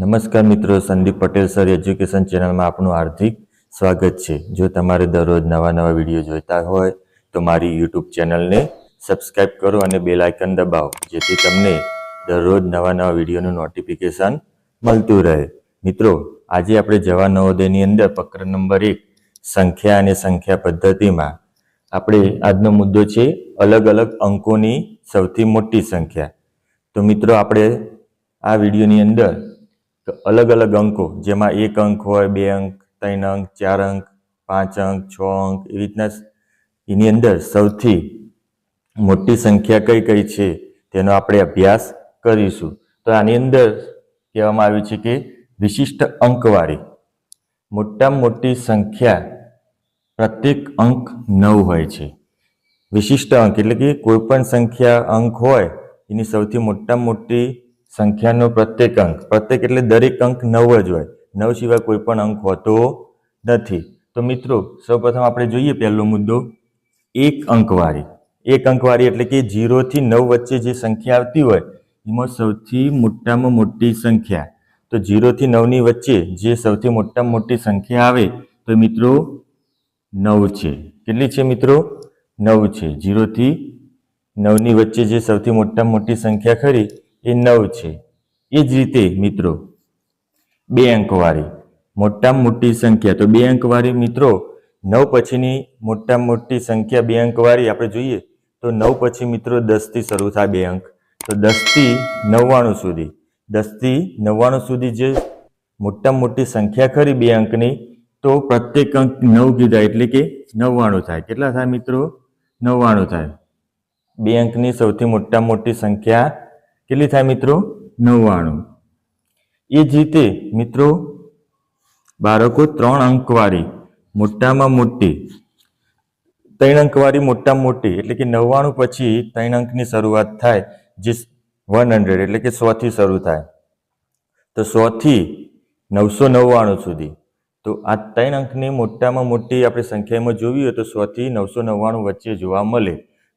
નમસ્કાર મિત્રો, Sandeep Patel sir education ચેનલમાં આપનું હાર્દિક સ્વાગત છે. જો તમારે દરરોજ નવા નવા વીડિયો જોઈતા હોય, તો મારી યુટ્યુબ ચેનલને સબસ્ક્રાઈબ કરો અને બેલ આઇકન દબાવો, જેથી તમને દરરોજ નવા નવા વિડીયોનું નોટિફિકેશન મળતું રહે. મિત્રો, આજે આપણે જવા નવોદયની અંદર પ્રકરણ નંબર એક, સંખ્યા અને સંખ્યા પદ્ધતિમાં આપણે આજનો મુદ્દો છે અલગ અલગ અંકોની સૌથી મોટી સંખ્યા. તો મિત્રો, આપણે આ વિડીયોની અંદર તો અલગ અલગ અંકો, જેમાં એક અંક હોય, બે અંક, ત્રણ અંક, ચાર અંક, પાંચ અંક, છ અંક એવી રીતના એની અંદર સૌથી મોટી સંખ્યા કઈ કઈ છે તેનો આપણે અભ્યાસ કરીશું. તો આની અંદર કહેવામાં આવ્યું છે કે વિશિષ્ટ અંકવાળી, મોટામાં મોટી સંખ્યા પ્રત્યેક અંક નવ હોય છે. વિશિષ્ટ અંક એટલે કે કોઈ પણ સંખ્યા અંક હોય, એની સૌથી મોટામાં મોટી સંખ્યાનો પ્રત્યેક અંક. પ્રત્યેક એટલે દરેક અંક નવ જ હોય. નવ સિવાય કોઈ પણ અંક હોતો નથી. તો મિત્રો, સૌપ્રથમ આપણે જોઈએ પહેલો મુદ્દો. એક અંકવાળી. એક અંકવાળી એટલે કે જીરોથી નવ વચ્ચે જે સંખ્યા આવતી હોય, એમાં સૌથી મોટામાં મોટી સંખ્યા. તો જીરોથી નવની વચ્ચે જે સૌથી મોટામાં મોટી સંખ્યા આવે, તો મિત્રો નવ છે. કેટલી છે મિત્રો? નવ છે. જીરોથી નવની વચ્ચે જે સૌથી મોટામાં મોટી સંખ્યા ખરી એ નવ છે. એ જ રીતે મિત્રો, બે અંકવાળી. મોટામાં મોટી સંખ્યા. તો બે અંકવાળી મિત્રો, નવ પછીની મોટામાં મોટી સંખ્યા બે અંકવાળી આપણે જોઈએ, તો નવ પછી મિત્રો દસથી શરૂ થાય બે અંક. તો દસથી નવ્વાણું સુધી. દસથી નવ્વાણું સુધી જે મોટામાં મોટી સંખ્યા ખરી બે અંકની, તો પ્રત્યેક અંક નવ કીધા એટલે કે નવ્વાણું થાય. કેટલા થાય મિત્રો? નવ્વાણું થાય. બે અંકની સૌથી મોટામાં મોટી સંખ્યા કેટલી થાય મિત્રો? નવ્વાણું. એ જ રીતે મિત્રો બાળકો ત્રણ અંકવાળી મોટામાં મોટી. ત્રણ અંકવાળી મોટામાં મોટી એટલે કે નવ્વાણું પછી ત્રણ અંકની શરૂઆત થાય જે વન હંડ્રેડ એટલે કે સોથી શરૂ થાય. તો સોથી નવસો નવ્વાણું સુધી. તો આ ત્રણ અંકની મોટામાં મોટી આપણે સંખ્યામાં જોવી હોય તો સોથી નવસો નવ્વાણું વચ્ચે જોવા મળે.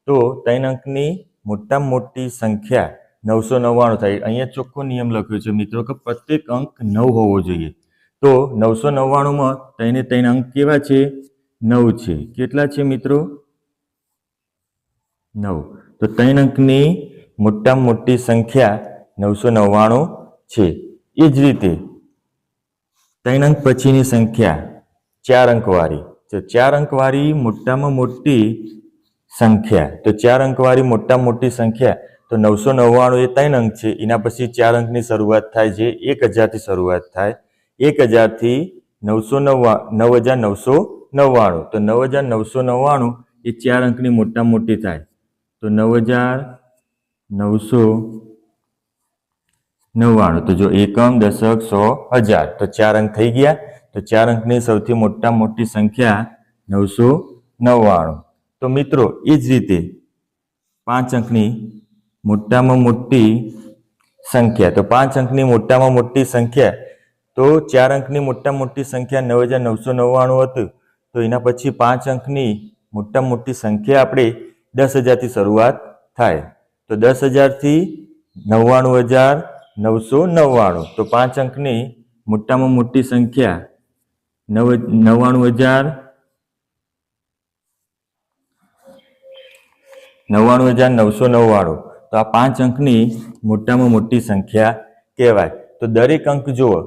તો ત્રણ અંકની મોટામાં મોટી સંખ્યા નવસો નવ્વાણું થાય. અહીંયા ચોખ્ખો નિયમ લખ્યો છે, મિત્રો, કે પ્રત્યેક અંક નવ હોવો જોઈએ. તો નવસો નવ્વાણુંમાં તેને ત્રણ અંક કેવા છે? નવ છે. કેટલા છે, મિત્રો? નવ. તો ત્રણ અંકની મોટામાં મોટી સંખ્યા નવસો નવ્વાણું છે. એ જ રીતે ત્રણ અંક પછીની સંખ્યા ચાર અંકવાળી. તો ચાર અંકવાળી મોટામાં મોટી સંખ્યા. તો ચાર અંકવાળી મોટામાં મોટી સંખ્યા તો નવસો નવ્વાણું એ ત્રણ અંક છે. એના પછી ચાર અંકની શરૂઆત થાય છે. એક હજારથી શરૂઆત થાય. એક હજારથી નવસો નવ્વા, નવ હજાર નવસો નવ્વાણું. તો નવ હજાર નવસો નવ્વાણું એ ચાર અંકની મોટા મોટી થાય. તો નવ હજાર નવસો નવ્વાણું. તો જો એકમ, દશક, સો, હજાર. તો ચાર અંક થઈ ગયા. તો ચાર અંકની સૌથી મોટા મોટી સંખ્યા નવસો નવ્વાણું. તો મિત્રો, એ જ રીતે પાંચ અંકની મોટામાં મોટી સંખ્યા. તો પાંચ અંકની મોટામાં મોટી સંખ્યા. તો ચાર અંકની મોટામાં મોટી સંખ્યા નવ હજાર નવસો નવ્વાણું હતું. તો એના પછી પાંચ અંકની મોટામાં મોટી સંખ્યા આપણે દસ હજારથી શરૂઆત થાય. તો દસ હજારથી નવ્વાણું હજાર નવસો નવ્વાણું. તો પાંચ અંકની મોટામાં મોટી સંખ્યા નવ નવ્વાણું હજાર નવ્વાણું હજાર નવસો નવ્વાણું. આ પાંચ અંકની મોટામાં મોટી સંખ્યા કહેવાય. તો દરેક અંક જુઓ,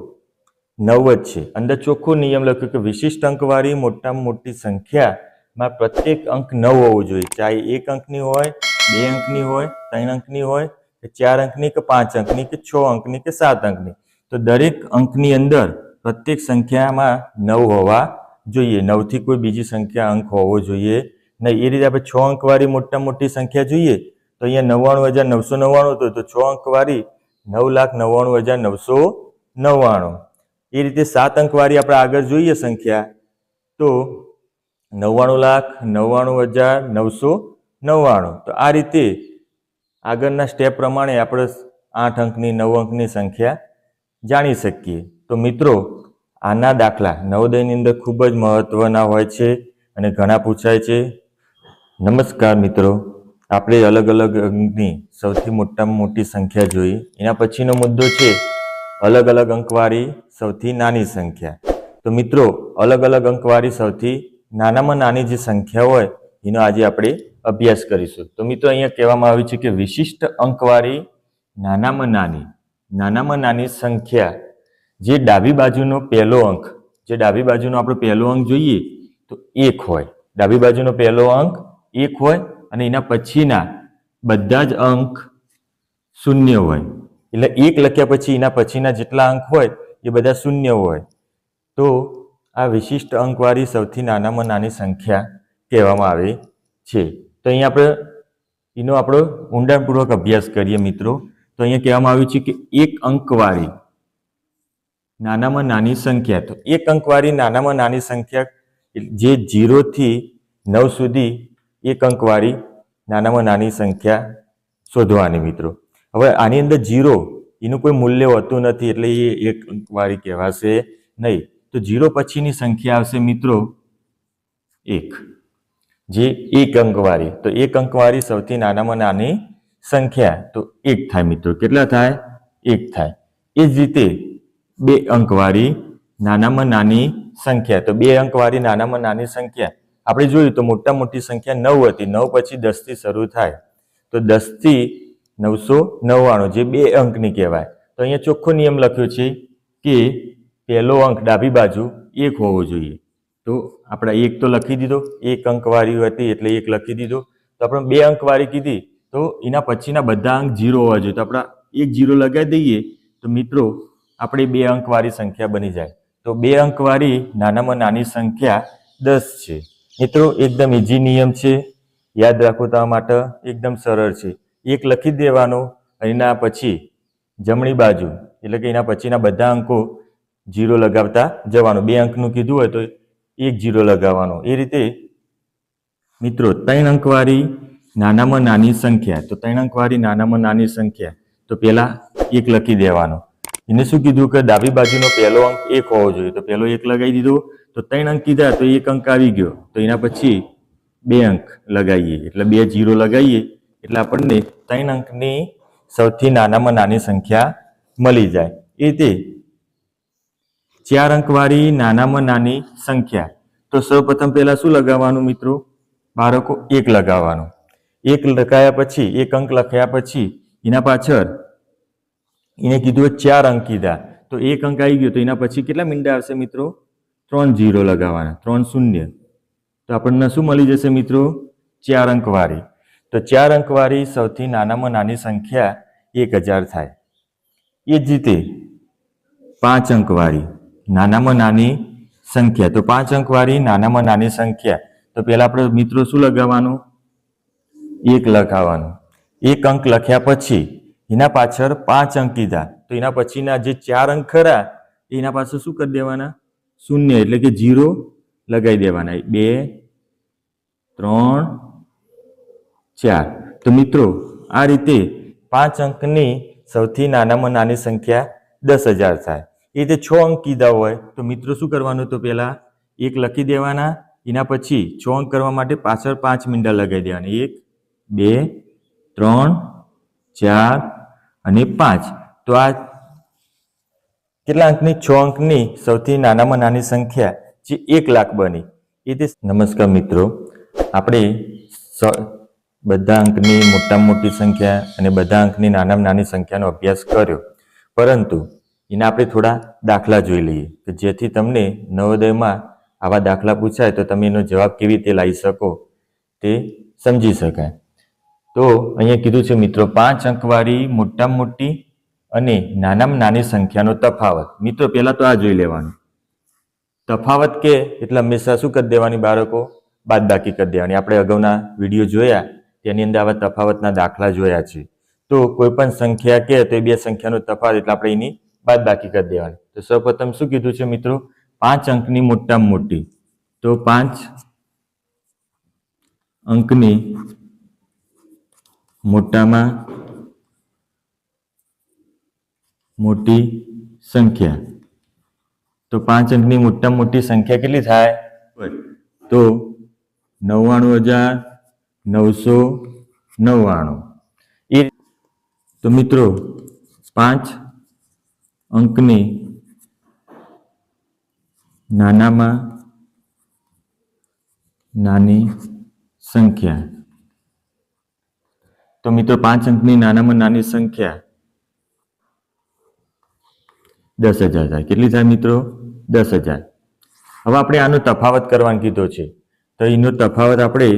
નવ જ છે. અંદર ચોખ્ખો નિયમ લખ્યો કે વિશિષ્ટ અંકવાળી મોટામાં મોટી સંખ્યામાં પ્રત્યેક અંક નવ હોવો જોઈએ. ચાહે એક અંકની હોય, બે અંકની હોય, ત્રણ અંકની હોય, કે ચાર અંકની કે પાંચ અંકની, કે છ અંકની, કે સાત અંકની. તો દરેક અંકની અંદર પ્રત્યેક સંખ્યામાં નવ હોવા જોઈએ. નવથી કોઈ બીજી સંખ્યા અંક હોવો જોઈએ નહીં. એ રીતે આપણે છ અંકવાળી મોટા મોટી સંખ્યા જોઈએ તો અહીંયા નવ્વાણું હજાર નવસો નવ્વાણું હતું તો છ અંકવાળી નવ લાખ નવ્વાણું હજાર નવસો નવ્વાણું. એ રીતે સાત અંકવાળી આપણે આગળ જોઈએ સંખ્યા. તો નવ્વાણું લાખ નવ્વાણું હજાર નવસો નવ્વાણું. તો આ રીતે આગળના સ્ટેપ પ્રમાણે આપણે આઠ અંકની, નવ અંકની સંખ્યા જાણી શકીએ. તો મિત્રો, આના દાખલા. નવોદયની અંદર ખૂબ જ મહત્વના હોય છે અને ઘણા પૂછાય છે. નમસ્કાર મિત્રો. આપણે અલગ અલગ અંકની સૌથી મોટામાં મોટી સંખ્યા જોઈ. એના પછીનો મુદ્દો છે અલગ અલગ અંકવાળી સૌથી નાની સંખ્યા. તો મિત્રો, અલગ અલગ અંકવાળી સૌથી નાનામાં નાની જે સંખ્યા હોય, એનો આજે આપણે અભ્યાસ કરીશું. તો મિત્રો, અહીંયા કહેવામાં આવ્યું છે કે વિશિષ્ટ અંકવાળી નાનામાં નાની નાનામાં નાની સંખ્યા. જે ડાબી બાજુનો પહેલો અંક, જે ડાબી બાજુનો આપણો પહેલો અંક જોઈએ, તો એક હોય. ડાબી બાજુનો પહેલો અંક એક હોય અને એના પછીના બધા જ અંક શૂન્ય હોય. એટલે એક લખ્યા પછી એના પછીના જેટલા અંક હોય, એ બધા શૂન્ય હોય. તો આ વિશિષ્ટ અંકવાળી સૌથી નાનામાં નાની સંખ્યા કહેવામાં આવે છે. તો અહીંયા આપણે એનો આપણો ઊંડાણપૂર્વક અભ્યાસ કરીએ મિત્રો. તો અહીંયા કહેવામાં આવ્યું છે કે એક અંકવાળી નાનામાં નાની સંખ્યા. તો એક અંકવાળી નાનામાં નાની સંખ્યા જે જીરોથી નવ સુધી એક અંકવાળી નાનામાં નાની સંખ્યા શોધવાની મિત્રો. હવે આની અંદર જીરો એનું કોઈ મૂલ્ય હોતું નથી એટલે એ એક અંકવાળી કહેવાશે નહીં. તો જીરો પછીની સંખ્યા આવશે મિત્રો એક. જે એક અંકવાળી તો એક અંકવાળી સૌથી નાનામાં નાની સંખ્યા. તો એક થાય મિત્રો. કેટલા થાય? એક થાય. એ જ રીતે બે અંકવાળી નાનામાં નાની સંખ્યા. તો બે અંકવાળી નાનામાં નાની સંખ્યા. આપણે જોયું તો મોટા મોટી સંખ્યા નવ હતી. નવ પછી દસથી શરૂ થાય. તો દસથી નવસો નવ્વાણું, જે બે અંકની કહેવાય. તો અહીંયા ચોખ્ખો નિયમ લખ્યો છે કે પહેલો અંક ડાબી બાજુ એક હોવો જોઈએ. તો આપણે એક તો લખી દીધો. એક અંકવાળી હતી એટલે એક લખી દીધો. તો આપણે બે અંકવાળી કીધી. તો એના પછીના બધા અંક જીરો હોવા જોઈએ. તો આપણા એક જીરો લગાવી દઈએ તો મિત્રો આપણે બે અંકવાળી સંખ્યા બની જાય. તો બે અંકવાળી નાનામાં નાની સંખ્યા દસ છે. મિત્રો, એકદમ ઇઝી નિયમ છે. યાદ રાખો તમારા માટે એકદમ સરળ છે. એક લખી દેવાનો, એના પછી જમણી બાજુ, એટલે કે એના પછીના બધા અંકો જીરો લગાવતા જવાનું. બે અંકનું કીધું હોય તો એક જીરો લગાવવાનો. એ રીતે મિત્રો, ત્રણ અંકવાળી નાનામાં નાની સંખ્યા. તો ત્રણ અંકવાળી નાનામાં નાની સંખ્યા. તો પહેલાં એક લખી દેવાનો. એને શું કીધું કે ડાબી બાજુનો પહેલો અંક એક હોવો જોઈએ. તો પહેલો એક લગાવી દીધો, તો ત્રણ અંક કીધા, તો એક અંક આવી ગયો. તો એના પછી બે અંક લગાવીએ. એટલે બે જીરો લગાવીએ. એટલે આપણને ત્રણ અંકની સૌથી નાનામાં નાની સંખ્યા મળી જાય. એ તે ચાર અંકવાળી નાનામાં નાની સંખ્યા. તો સૌપ્રથમ પહેલા શું લગાવવાનું મિત્રો? બાળકો એક લગાવવાનું. એક લખાયા પછી, એક અંક લખ્યા પછી એના પાછળ એને કીધું ચાર અંક કીધા તો એક અંક આવી ગયો તો એના પછી કેટલા મીંડા આવશે મિત્રો? ત્રણ જીરો લગાવવાના, ત્રણ શૂન્ય. તો આપણને શું મળી જશે મિત્રો? ચાર અંકવાળી તો ચાર અંકવાળી સૌથી નાનામાં નાની સંખ્યા એક હજાર થાય. એ જ રીતે પાંચ અંકવાળી નાનામાં નાની સંખ્યા. તો પાંચ અંકવાળી નાનામાં નાની સંખ્યા. તો પહેલા આપણે મિત્રો શું લગાવવાનું? એક લખાવવાનું એક અંક લખ્યા પછી એના પાછળ પાંચ અંક કીધા. તો એના પછીના જે ચાર અંક ખરા, એના પાછળ શું કરી દેવાના? શૂન્ય, એટલે કે જીરો લગાવી દેવાના. બે, ત્રણ, ચાર. તો મિત્રો, આ રીતે પાંચ અંકની સૌથી નાનામાં નાની સંખ્યા દસ હજાર થાય. એ રીતે છ અંક કીધા હોય, તો મિત્રો શું કરવાનું તો પહેલા? એક લખી દેવાના, એના પછી છ અંક કરવા માટે પાછળ પાંચ મીંડા લગાવી દેવાના. એક, બે, ત્રણ, ચાર અને પાંચ. તો આ કેટલા અંકની છ અંકની સૌથી નાનામાં નાની સંખ્યા જે એક લાખ બની. એ તે નમસ્કાર મિત્રો. આપણે બધા અંકની મોટામાં મોટી સંખ્યા અને બધા અંકની નાનામાં નાની સંખ્યાનો અભ્યાસ કર્યો. પરંતુ એના આપણે થોડા દાખલા જોઈ લઈએ. કે જેથી તમને નવોદયમાં આવા દાખલા પૂછાય તો તમે એનો જવાબ કેવી રીતે લાવી શકો તે સમજી શકાય. તો અહીંયા કીધું છે, મિત્રો, પાંચ અંકવાળી મોટામાં મોટી અને નાનામાં નાની સંખ્યાનો તફાવત. મિત્રો, પહેલાં તો આ જોઈ લેવાનું. તફાવત કે એટલે હંમેશા શું કરી દેવાની બાળકો? બાદ બાકી કરી દેવાની. આપણે અગાઉના વીડિયો જોયા, તેની અંદર આવા તફાવતના દાખલા જોયા છે. તો કોઈ પણ સંખ્યા કે તો એ બે સંખ્યાનો તફાવત, એટલે આપણે એની બાદ બાકી કરી દેવાની. તો સૌપ્રથમ શું કીધું છે, મિત્રો? પાંચ અંકની મોટામાં મોટી. તો પાંચ અંકની મોટામાં મોટી સંખ્યા. તો પાંચ અંકની મોટામાં મોટી સંખ્યા કેટલી થાય? તો નવ્વાણું હજાર નવસો નવ્વાણું. એ તો મિત્રો પાંચ અંકની નાનામાં નાની સંખ્યા. તો મિત્રો પાંચ અંકની નાનામાં નાની સંખ્યા દસ હજાર થાય. કેટલી થાય મિત્રો? દસ હજાર. હવે આપણે આનો તફાવત કરવાનો કીધો છે. તો એનો તફાવત આપણે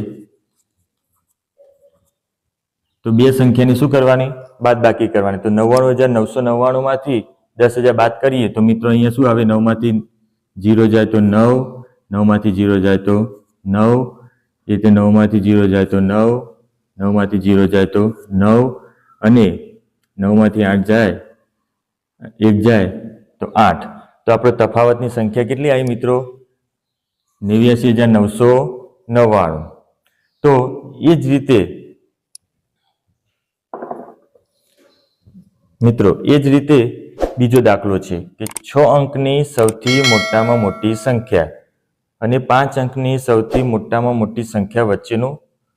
તો બે સંખ્યાની શું કરવાની? બાદ બાકી કરવાની. તો નવ્વાણું હજાર નવસો નવ્વાણું માંથી દસ હજાર બાદ કરીએ તો મિત્રો અહીંયા શું આવે? નવમાંથી જીરો જાય તો નવ, નવમાંથી જીરો જાય તો નવ, એ રીતે નવમાંથી જીરો જાય તો નવ નવમાંથી જીરો જાય તો નવ અને નવમાંથી આઠ જાય, એક જાય તો આઠ. તો આપણે તફાવતની સંખ્યા કેટલી આવી મિત્રો? નેવ્યાસી હજાર નવસો નવ્વાણું. તો એ જ રીતે મિત્રો, એ જ રીતે બીજો દાખલો છે કે છ અંકની સૌથી મોટામાં મોટી સંખ્યા અને પાંચ અંકની સૌથી મોટામાં મોટી સંખ્યા વચ્ચેનું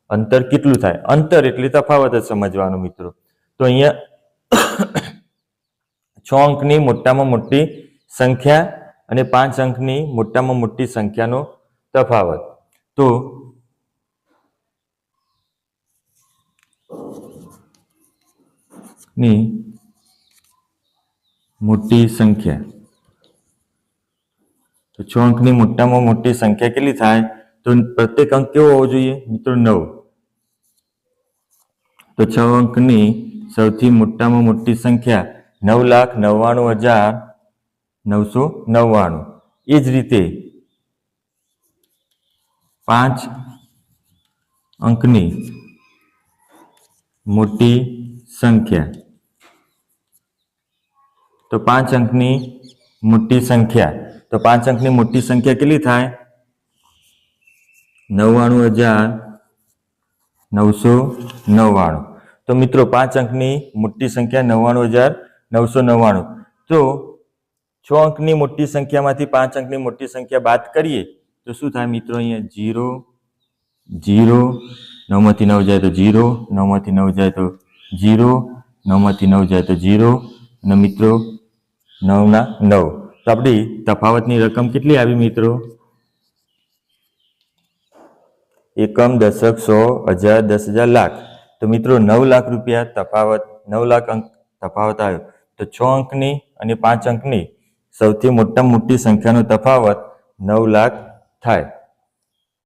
અંતર કેટલું થાય? અંતર એટલે તફાવત જ સમજવાનું મિત્રો. તો અહીંયા છ અંકની મોટામાં મોટી સંખ્યા અને પાંચ અંકની મોટામાં મોટી સંખ્યાનો તફાવત. તો ની મોટી સંખ્યા. તો છ અંકની મોટામાં મોટી સંખ્યા કેટલી થાય? તો પ્રત્યેક અંક કેવો હોવો જોઈએ? મિત્રો, નવ. તો છ અંકની સૌથી મોટામાં મોટી સંખ્યા નવ લાખ નવ્વાણું હજાર નવસો નવ્વાણું. એ જ રીતે પાંચ અંકની મોટી સંખ્યા. તો પાંચ અંકની મોટી સંખ્યા. તો પાંચ અંકની મોટી સંખ્યા કેટલી થાય? નવ્વાણું હજાર નવસો નવ્વાણું. તો મિત્રો, પાંચ અંકની મોટી સંખ્યા નવ્વાણું હજાર નવસો નવ્વાણું. તો છ અંકની મોટી સંખ્યામાંથી પાંચ અંકની મોટી સંખ્યા બાદ કરીએ, તો શું થાય મિત્રો અહીંયા? જીરો જીરો નવમાંથી નવ જાય તો જીરો નવમાંથી નવ જાય તો જીરો નવમાંથી નવ જાય તો જીરો અને મિત્રો, નવના નવ. તો આપણી તફાવતની રકમ કેટલી આવી મિત્રો? એકમ દશક સો હજાર દસ હજાર લાખ. તો મિત્રો, નવ લાખ રૂપિયા તફાવત, નવ લાખ અંક તફાવત આવ્યો. તો છ અંકની અને પાંચ અંકની સૌથી મોટામાં મોટી સંખ્યાનો તફાવત નવ લાખ થાય.